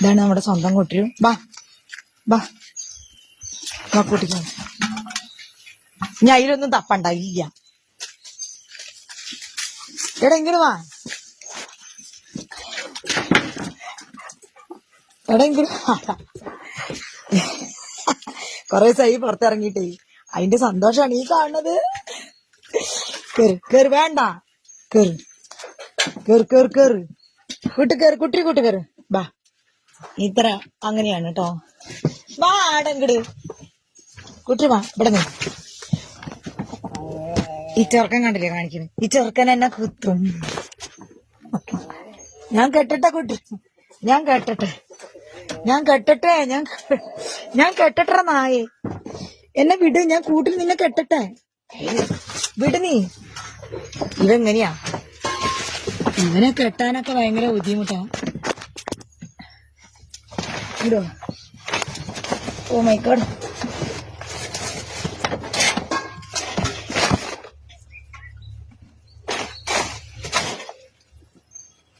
ഇതാണ് നമ്മുടെ സ്വന്തം കുട്ടി ബാ ബാ. ബാ കുട്ടിക്ക്. ഇനി അതിലൊന്നും തപ്പണ്ട ഇല്ല. എടാ ഇങ്ങോട്ട് വാ. എടാ കൊറേ ദിവസമായി പുറത്തിറങ്ങിയിട്ടേ. അതിന്റെ സന്തോഷാണ് ഈ കാണുന്നത്. കേറ് കേറ് വേണ്ട. കേറ് കേറ് കേറ് കേറ്. കൂട്ട് കേറ് കുട്ടി കൂട്ട് കേറ്. ബാ. ഇത്ര അങ്ങനെയാണ് കേട്ടോ വാ ആടെങ്കിട് കുട്ടി വാ ഇവിടെ നിന്ന്. ഈ ചെറുക്കൻ കണ്ടില്ലേ കാണിക്കുന്നു ഈ ചെറുക്കൻ എന്നെ കുത്തും. ഞാൻ കെട്ടട്ടെ കുട്ടി. ഞാൻ കെട്ടട്ടെ. ഞാൻ കെട്ടട്ടെ ഞാൻ ഞാൻ കെട്ടട്ടെ നായെ. എന്നെ വിട് ഞാൻ കൂട്ടിൽ നിന്നെ കെട്ടട്ടെ. വിട് നീ. ഇതെങ്ങനെയാ? ഇവനെ കെട്ടാനൊക്കെ ഭയങ്കര ബുദ്ധിമുട്ടാ. വിടോ ഓ മൈ ഗോഡ്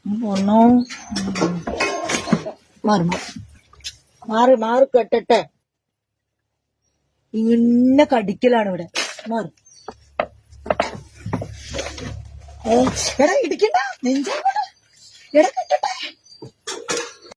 പൊണ്ണോ മാറി മാറി. മാറി കെട്ടട്ടെ. ഇന്ന കടിക്കലാണ് ഇവിടെ. മാറി. എടാ ഇടിക്കണ്ട. നെഞ്ചാ എടാ കെട്ടട്ടെ.